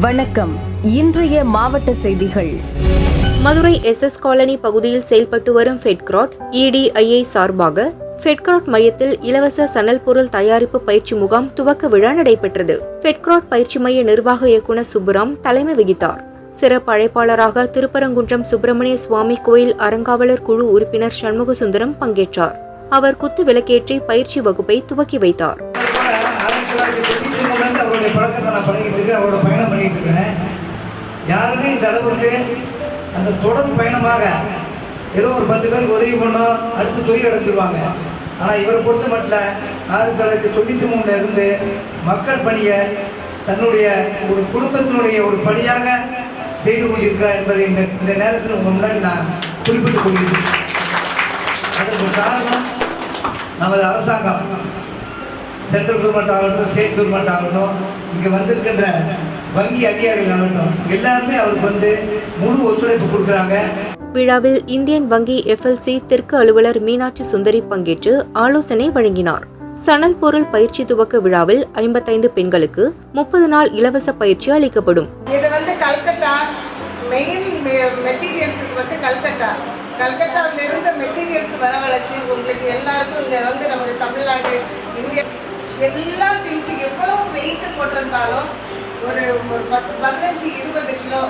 வணக்கம். இன்றைய மாவட்ட செய்திகள். மதுரை எஸ்எஸ் காலனி பகுதியில் செயல்பட்டு வரும் ஃபெட்கிராட் இடிஐஐ சார்பாக ஃபெட்கிராட் மையத்தில் இலவச சணல் பொருள் தயாரிப்பு பயிற்சி முகாம் துவக்க விழா நடைபெற்றது. ஃபெட்கிராட் பயிற்சி மைய நிர்வாக இயக்குநர் சுப்புராம் தலைமை வகித்தார். சிறப்பு அழைப்பாளராக திருப்பரங்குன்றம் சுப்பிரமணிய சுவாமி கோயில் அறங்காவலர் குழு உறுப்பினர் சண்முக சுந்தரம் பங்கேற்றார். அவர் குத்து விளக்கேற்றி பயிற்சி வகுப்பை துவக்கி வைத்தார். யாருமே இந்த அளவுக்கு அந்த தொடர் பயணமாக ஏதோ ஒரு பத்து பேருக்கு உதவி பண்ணோம் அடுத்து தொழில் அடைஞ்சிருவாங்க ஆனால் இவரை பொறுத்த மட்டும் ஆயிரத்தி தொள்ளாயிரத்தி தொண்ணூற்றி மூணுல இருந்து மக்கள் பணியை தன்னுடைய ஒரு குடும்பத்தினுடைய ஒரு பணியாக செய்து கொண்டிருக்கிறார் என்பதை இந்த இந்த நேரத்தில் உங்கள் முன்னாடி நான் குறிப்பிட்டுக் கொள்கிறேன். அதற்கு காரணம் நமது அரசாங்கம். சென்ட்ரல் கவர்மெண்ட் ஆகட்டும் ஸ்டேட் கவர்மெண்ட் ஆகட்டும் இங்கே வந்திருக்கின்ற வங்கி அதிகாரிகள் ஆகட்டும் எல்லாருமே அவருக்கு வந்து முழு ஒத்துழைப்பு கொடுக்குறாங்க. விழாவில் இந்தியன் வங்கி எஃப்எல்சி தெற்கு அலுவலர் மீனாட்சி சுந்தரி பங்கேற்று ஆலோசனை வழங்கினார். சணல் பொருள் பயிற்சி துவக்க விழாவில் ஐம்பத்தைந்து பெண்களுக்கு முப்பது நாள் இலவச பயிற்சி அளிக்கப்படும். இது வந்து கல்கட்டா மெயின் மெட்டீரியல்ஸுக்கு வந்து கல்கட்டா கல்கட்டாவில் இருந்து மெட்டீரியல்ஸ் வரவழைச்சு உங்களுக்கு எல்லாருக்கும் இங்கே வந்து நமக்கு தமிழ்நாடு இந்தியா எல்லா திங்ஸ் எவ்வளோ வெயிட் போட்டிருந்தாலும் ஒரு ஒரு பத்து பதினஞ்சு இருபது கிலோ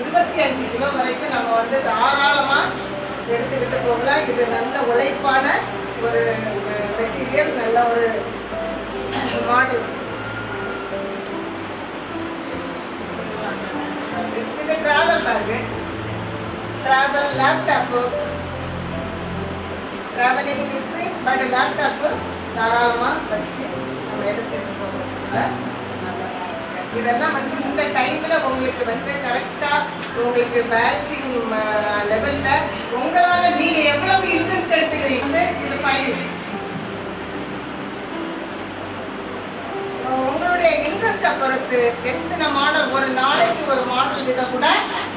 இருபத்தி அஞ்சு கிலோ வரைக்கும் நம்ம வந்து தாராளமாக எடுத்துக்கிட்டு போகலாம். இது நல்ல உழைப்பான ஒரு மெட்டீரியல் நல்ல ஒரு மாடல்ஸ் இது travel bag travel laptop travelling use but laptop தாராளமாக வச்சு நம்ம எடுத்துக்கிட்டு போகிறதுல இதெல்லாம் வந்து இந்த டைமில் உங்களுக்கு வந்து கரெக்டாக உங்களுக்கு பேட்சிங் லெவலில் உங்களால் நீங்கள் எவ்வளவு இன்ட்ரெஸ்ட் எடுத்துக்கிறீங்க? வந்து இது ஃபைன் உங்களுடைய இன்ட்ரெஸ்ட்டை பொறுத்து எத்தனை மாடல் ஒரு நாளைக்கு ஒரு மாடல் இதை கூட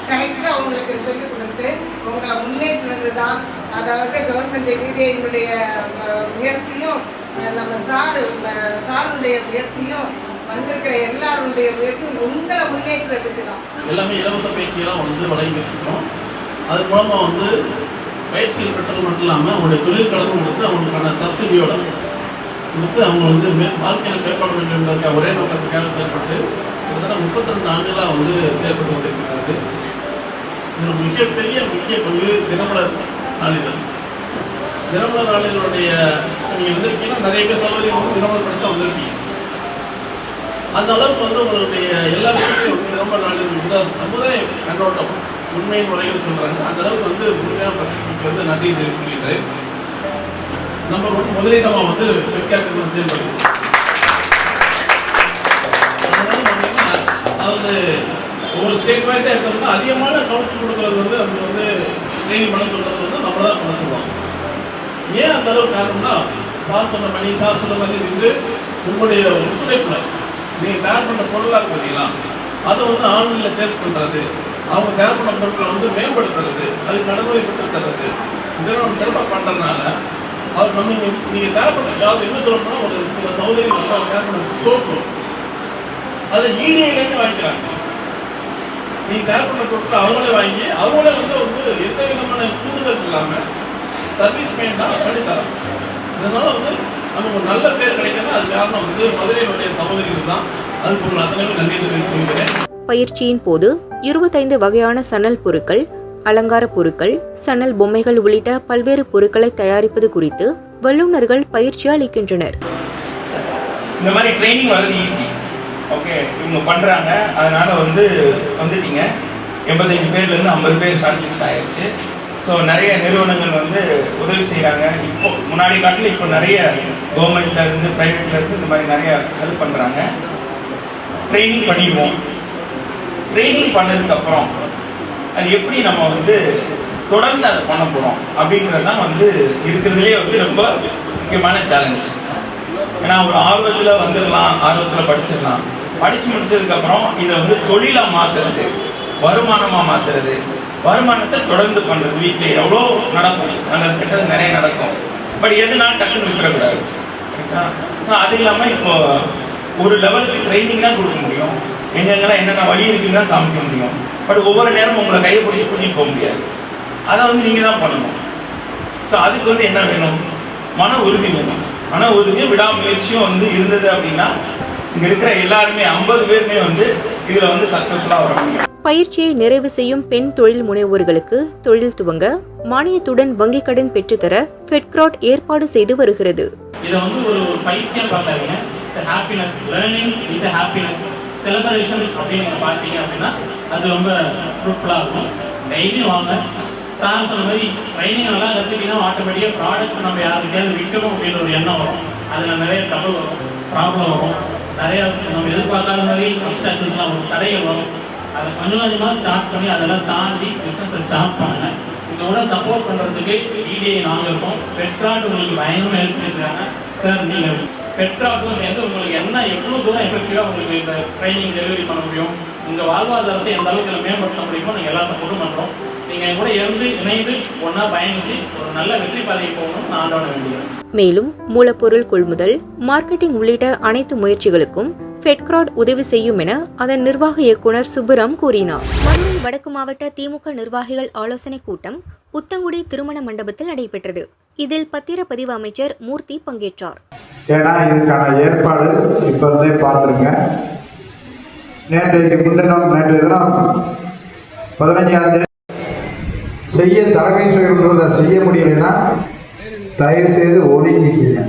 கரெக்டாக உங்களுக்கு சொல்லிக் கொடுத்து உங்களை முன்னேற்றினது தான் அதாவது கவர்மெண்ட் எங்களுடைய முயற்சியும் நம்ம சார் சாருடைய முயற்சியும் வந்திருக்கிற எல்லாருடைய முயற்சியும் உங்களை முன்னேற்றத்துக்கு தான். எல்லாமே இலவச பயிற்சியெல்லாம் வந்து வழங்கிட்டு அது மூலமாக வந்து பயிற்சிகள் பெற்றது மட்டும் இல்லாமல் அவங்களுடைய தொழில் கடன் கொடுத்து அவங்களுக்கான சப்சிடியோட கொடுத்து அவங்க வந்து மே வாழ்க்கையில் மேற்கொள்ள வேண்டும் ஒரே நோக்கத்துக்காக செயல்பட்டு கிட்டத்தட்ட முப்பத்திரெண்டு ஆண்டுகளாக வந்து செயல்பட்டு கொண்டிருக்கிறது இதில் மிகப்பெரிய முக்கிய பங்கு தினமலர் நாளிதழ். தினமலர் நாளிதழுடைய நீங்கள் வந்திருக்கீங்கன்னா நிறைய பேர் சகோதரிகள் வந்து தினமலர் படித்து வந்திருக்கீங்க அந்த அளவுக்கு வந்து உங்களுடைய எல்லா விஷயத்தையும் வந்து ரொம்ப நாளில் இந்த சமுதாய கண்ணோட்டம் உண்மையின் முறையில் சொல்றாங்க. அந்த அளவுக்கு வந்து உண்மையான பத்திரிகைக்கு வந்து நன்றி தெரிவித்துக்கிறேன் நம்பர் ஒன் முதலிடமாக வந்து வெட்காட்டு செயல்படுது அதாவது ஒவ்வொரு ஸ்டேட் வைஸாக எடுத்தோம்னா அதிகமான கவுண்ட் கொடுக்கறது வந்து நம்ம வந்து ட்ரைனிங் பண்ண சொல்றது வந்து நம்ம தான் பண்ண சொல்லுவாங்க. ஏன் அந்த அளவுக்கு காரணம்னா சார் சொன்ன மணி சார் சொன்ன மாதிரி இருந்து உங்களுடைய ஒத்துழைப்பு நீங்கள் தயார் பண்ண பொருளாக இருக்கு பார்த்தீங்களா அதை வந்து ஆன்லைனில் சேல்ஸ் பண்ணுறது அவங்க தயார் பண்ண பொருட்களை வந்து மேம்படுத்துறது அது நடைமுறை பெற்று தர்றது இதெல்லாம் நம்ம சிறப்பாக பண்ணுறதுனால அது நம்ம நீங்கள் தயார் பண்ண அதாவது என்ன சொல்லணும்னா ஒரு சில சகோதரிகள் வந்து அவங்க தயார் பண்ண சோப்பு அதை ஈடியிலேருந்து வாங்கிக்கிறாங்க. நீங்கள் தயார் பண்ண பொருட்களை அவங்களே வாங்கி அவங்களே வந்து வந்து எந்த விதமான கூடுதல் இல்லாமல் சர்வீஸ் வேணும்னா கணித்த இதனால் வந்து நமக்கு ஒரு நல்ல பேர் கிடைக்கிறது அது காரணம் வந்து மதுரையினுடைய சகோதரிகள் தான். அதுக்கு உங்கள் அத்தனை நன்றி தெரிவித்துக்கிறேன் பயிற்சியின் போது இருபத்தைந்து வகையான சணல் பொருட்கள் அலங்கார பொருட்கள் சணல் பொம்மைகள் உள்ளிட்ட பல்வேறு பொருட்களை தயாரிப்பது குறித்து வல்லுநர்கள் பயிற்சி அளிக்கின்றனர். இந்த மாதிரி ட்ரைனிங் வர்றது ஈஸி ஓகே இவங்க பண்ணுறாங்க அதனால வந்து வந்துட்டீங்க. எண்பத்தஞ்சு பேர்லேருந்து ஐம்பது பேர் ஷார்ட் லிஸ்ட் ஆயிடுச்சு ஸோ நிறைய நிறுவனங்கள் வந்து உதவி செய்கிறாங்க இப்போ முன்னாடி காட்டில் இப்போ நிறைய கவர்மெண்ட்ல இருந்து ப்ரைவேட்ல இருந்து இந்த மாதிரி நிறைய ஹெல்ப் பண்ணுறாங்க ட்ரைனிங் பண்ணிடுவோம். ட்ரைனிங் பண்ணதுக்கப்புறம் அது எப்படி நம்ம வந்து தொடர்ந்து அதை பண்ண போகிறோம் அப்படின்றது தான் வந்து இருக்கிறதுலே வந்து ரொம்ப முக்கியமான சேலஞ்ச் ஏன்னா ஒரு ஆர்வத்தில் வந்துடலாம் ஆர்வத்தில் படிச்சிடலாம். படித்து முடிச்சதுக்கப்புறம் இதை வந்து தொழிலாக மாற்றுறது வருமானமாக மாற்றுறது வருமானத்தை தொடர்ந்து பண்ணுறது வீட்டில் எவ்வளோ நடக்கும்? நல்லது கெட்டது நிறைய நடக்கும். பட் எதுனாலும் டக்குன்னு விட்டுறக்கூடாது. அது இல்லாமல் இப்போ ஒரு லெவலுக்கு ட்ரைனிங் தான் கொடுக்க முடியும். எங்கெங்கெல்லாம் என்னென்ன வழி இருக்குன்னு தான் காமிக்க முடியும். பட் ஒவ்வொரு நேரமும் உங்களை கையை பிடிச்சி கூட்டிகிட்டு போக முடியாது. அதை வந்து நீங்கள் தான் பண்ணணும். ஸோ அதுக்கு வந்து என்ன வேணும்? மன உறுதி வேணும். மன உறுதியும் விடாமுயற்சியும் வந்து இருந்தது அப்படின்னா இங்கே இருக்கிற எல்லாருமே ஐம்பது பேருமே வந்து இதில் வந்து சக்ஸஸ்ஃபுல்லாக வர முடியும். பயிற்சியை நிறைவு செய்யும் பெண் தொழில் முனைவோர்களுக்கு தொழில் துவங்க மானியத்துடன் வங்கிக் கடன் பெற்றுத்தர ஃபெட்கிராட் ஏற்பாடு செய்து வருகிறது. இதை வந்து ஒரு பயிற்சியாக பார்க்காதீங்க. Happiness learning is happiness celebration அப்படின்னு நீங்கள் பார்த்தீங்க அப்படின்னா அது ரொம்ப ஃப்ரூட்ஃபுல்லாக இருக்கும். டெய்லியும் வாங்க. சார் சொன்ன மாதிரி ட்ரைனிங் நல்லா கற்றுக்கினா ஆட்டோமேட்டிக்காக ப்ராடக்ட் நம்ம யாருக்கிட்டையாவது விற்கணும் அப்படின்ற ஒரு எண்ணம் வரும். அதில் நிறைய டபுள் வரும் ப்ராப்ளம் வரும். நிறைய நம்ம எதிர்பார்க்காத மாதிரி அப்டாக்கிள்ஸ்லாம் வரும் தடைகள் வரும். அதை கொஞ்சம் கொஞ்சமாக ஸ்டார்ட் பண்ணி அதெல்லாம் தாண்டி பிஸ்னஸை ஸ்டார்ட் பண்ணுங்கள் இதோட சப்போர்ட் பண்ணுறதுக்கு இடிஐ நாங்கள் இருக்கோம். பெட்ராட் உங்களுக்கு பயங்கரமாக ஹெல்ப் பண்ணிருக்காங்க. சார் நீங்கள் பெட்ராட்டும் சேர்ந்து உங்களுக்கு என்ன எவ்வளோ தூரம் எஃபெக்டிவாக உங்களுக்கு இந்த ட்ரைனிங் டெலிவரி பண்ண முடியும்? உங்கள் வாழ்வாதாரத்தை எந்த அளவுக்கு மேம்படுத்த முடியுமோ நாங்கள் எல்லா சப்போர்ட்டும் பண்ணுறோம் நீங்கள் கூட இருந்து இணைந்து ஒன்றா பயணித்து ஒரு நல்ல வெற்றி பாதையை போகணும் நான் ஆண்டோட வேண்டியது மேலும் மூலப்பொருள் கொள்முதல் மார்க்கெட்டிங் உள்ளிட்ட அனைத்து முயற்சிகளுக்கும் ஃபெட்க்ராட் உதவி செய்யும் என அதன் நிர்வாக இயக்குனர் சுப்புராம் கூறினார். மதுரை வடக்கு மாவட்ட திமுக நிர்வாகிகள் ஆலோசனைக் கூட்டம் புத்தங்குடி திருமண மண்டபத்தில் நடைபெற்றது. இதில் பத்திரப்பதிவு அமைச்சர் மூர்த்தி பங்கேற்றார். ஏன்னா இதுக்கான ஏற்பாடு இப்போ இருந்தே பார்த்துருங்க. நேற்றைக்கு முன்தினம் நேற்றைய தினம் பதினஞ்சாம் தேதி செய்ய தலைமை செய்ய முடியலைன்னா தயவு செய்து ஒதுங்கிக்கிங்க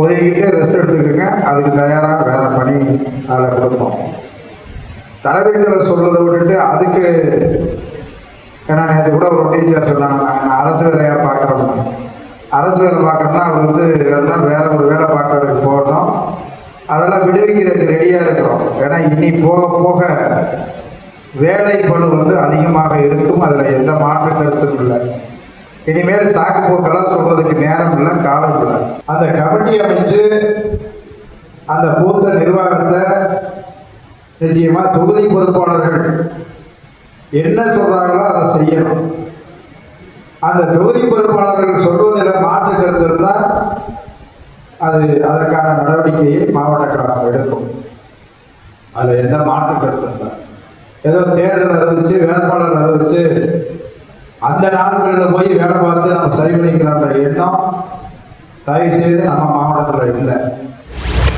ஒதுக்கிட்டு ரெஸ்ட் எடுத்துக்கோங்க. அதுக்கு தயாராக வேலை பண்ணி அதில் கொடுப்போம். தலைவர்களை சொல்றதை விட்டுட்டு அதுக்கு ஏன்னா நேற்று கூட ஒரு டீச்சர் சொன்னாங்க நான் அரசு வேலையாக பார்க்குறோம் அரசு வேலை பார்க்குறோம்னா அவர் வந்து எல்லாம் வேற ஒரு வேலை பார்க்கறதுக்கு போடணும் அதெல்லாம் விடுவிக்கிறதுக்கு ரெடியாக இருக்கிறோம். ஏன்னா இனி போக போக வேலை பளு வந்து அதிகமாக இருக்கும். அதில் எந்த மாற்று கருத்தும் இல்லை. இனிமேல் சாக்கு போக்கெல்லாம் சொல்றதுக்கு நேரம் இல்லை காலம் இல்லை. அந்த கமிட்டி அமைச்சு அந்த பூத்த நிர்வாகத்தை நிச்சயமா தொகுதி பொறுப்பாளர்கள் என்ன சொல்றாங்களோ அதை செய்யணும். அந்த தொகுதி பொறுப்பாளர்கள் சொல்வதில் மாற்று கருத்து இருந்தால் அது அதற்கான நடவடிக்கையை மாவட்ட கழகம் எடுக்கும். அதில் எந்த மாற்று கருத்து இல்லை. ஏதோ தேர்தல் அறிவிச்சு வேட்பாளர் அறிவிச்சு அந்த நாடுகளில் போய் வேலை பார்த்து நம்ம சரி பண்ணிக்கிற எண்ணம் தயவு செய்து நம்ம மாவட்டத்தில் இல்லை.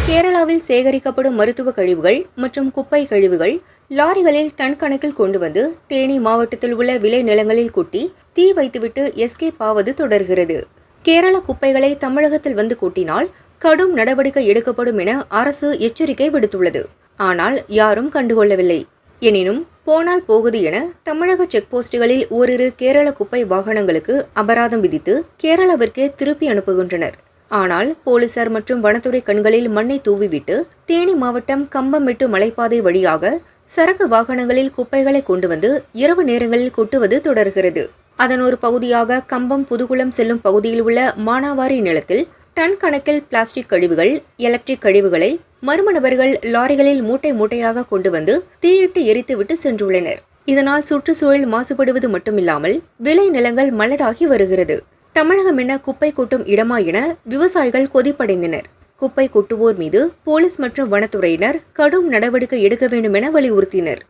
கேரளாவில் சேகரிக்கப்படும் மருத்துவ கழிவுகள் மற்றும் குப்பை கழிவுகள் லாரிகளில் டன் கணக்கில் கொண்டு வந்து தேனி மாவட்டத்தில் உள்ள விளை நிலங்களில் கொட்டி தீ வைத்துவிட்டு எஸ்கேப் ஆவது தொடர்கிறது. கேரள குப்பைகளை தமிழகத்தில் வந்து கூட்டினால் கடும் நடவடிக்கை எடுக்கப்படும் என அரசு எச்சரிக்கை விடுத்துள்ளது. ஆனால் யாரும் கண்டுகொள்ளவில்லை. எனினும் போனால் போகுது என தமிழக செக் போஸ்டுகளில் ஓரிரு கேரள குப்பை வாகனங்களுக்கு அபராதம் விதித்து கேரளாவிற்கே திருப்பி அனுப்புகின்றனர். ஆனால் போலீசார் மற்றும் வனத்துறை கண்களில் மண்ணை தூவிவிட்டு தேனி மாவட்டம் கம்பமெட்டு மலைப்பாதை வழியாக சரக்கு வாகனங்களில் குப்பைகளை கொண்டு வந்து இரவு நேரங்களில் கொட்டுவது தொடர்கிறது. அதன் ஒரு பகுதியாக கம்பம் புதுகுளம் செல்லும் பகுதியில் உள்ள மானாவாரி நிலத்தில் டன் கணக்கில் பிளாஸ்டிக் கழிவுகள் எலக்ட்ரிக் கழிவுகளை மர்ம நபர்கள் லாரிகளில் மூட்டை மூட்டையாக கொண்டு வந்து தீயிட்டு எரித்துவிட்டு சென்றுள்ளனர். இதனால் சுற்றுச்சூழல் மாசுபடுவது மட்டுமில்லாமல் விளை நிலங்கள் மலடாகி வருகிறது. தமிழகம் என குப்பை கொட்டும் இடமா என விவசாயிகள் கொதிப்படைந்தனர். குப்பை கொட்டுவோர் மீது போலீஸ் மற்றும் வனத்துறையினர் கடும் நடவடிக்கை எடுக்க வேண்டும் என வலியுறுத்தினர்.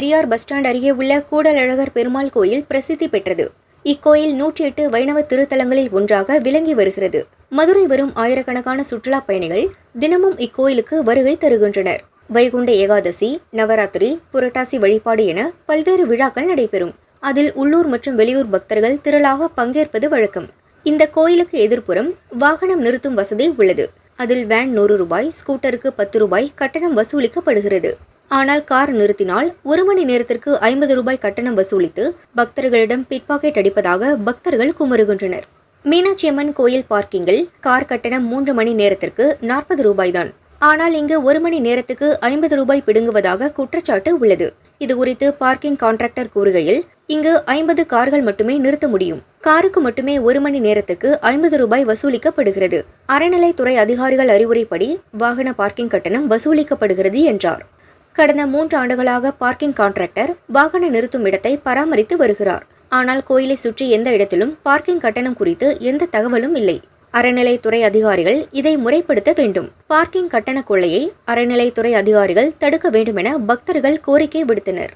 பெரியார் பஸ் ஸ்டாண்ட் அருகே உள்ள கூடலழகர் பெருமாள் கோயில் பிரசித்தி பெற்றது. இக்கோயில் நூற்றி எட்டு வைணவ திருத்தலங்களில் ஒன்றாக விளங்கி வருகிறது. மதுரை வரும் ஆயிரக்கணக்கான சுற்றுலா பயணிகள் தினமும் இக்கோயிலுக்கு வருகை தருகின்றனர். வைகுண்ட ஏகாதசி நவராத்திரி புரட்டாசி வழிபாடு என பல்வேறு விழாக்கள் நடைபெறும். அதில் உள்ளூர் மற்றும் வெளியூர் பக்தர்கள் திரளாக பங்கேற்பது வழக்கம். இந்த கோயிலுக்கு எதிர்ப்புறம் வாகனம் நிறுத்தும் வசதி உள்ளது. அதில் வேன் நூறு ரூபாய் ஸ்கூட்டருக்கு பத்து ரூபாய் கட்டணம் வசூலிக்கப்படுகிறது. ஆனால் கார் நிறுத்தினால் ஒரு மணி நேரத்திற்கு ஐம்பது ரூபாய் கட்டணம் வசூலித்து பக்தர்களிடம் பிட்பாக்கெட் அடிப்பதாக பக்தர்கள் குமருகின்றனர். மீனாட்சி அம்மன் கோயில் பார்க்கிங்கில் கார் கட்டணம் மூன்று மணி நேரத்திற்கு நாற்பது ரூபாய்தான். ஆனால் இங்கு ஒரு மணி நேரத்துக்கு ஐம்பது ரூபாய் பிடுங்குவதாக குற்றச்சாட்டு உள்ளது. இது குறித்து பார்க்கிங் கான்ட்ராக்டர் கூறுகையில் இங்கு ஐம்பது கார்கள் மட்டுமே நிறுத்த முடியும். காருக்கு மட்டுமே ஒரு மணி நேரத்துக்கு ஐம்பது ரூபாய் வசூலிக்கப்படுகிறது. அறநிலைத்துறை அதிகாரிகள் அறிவுரைப்படி வாகன பார்க்கிங் கட்டணம் வசூலிக்கப்படுகிறது என்றார். கடந்த மூன்று ஆண்டுகளாக பார்க்கிங் கான்ட்ராக்டர் வாகன நிறுத்தும் இடத்தை பராமரித்து வருகிறார். ஆனால் கோயிலை சுற்றி எந்த இடத்திலும் பார்க்கிங் கட்டணம் குறித்து எந்த தகவலும் இல்லை. அறநிலைத்துறை அதிகாரிகள் இதை முறைப்படுத்த வேண்டும். பார்க்கிங் கட்டண கொள்ளையை அறநிலைத்துறை அதிகாரிகள் தடுக்க வேண்டுமென பக்தர்கள் கோரிக்கை விடுத்தனர்.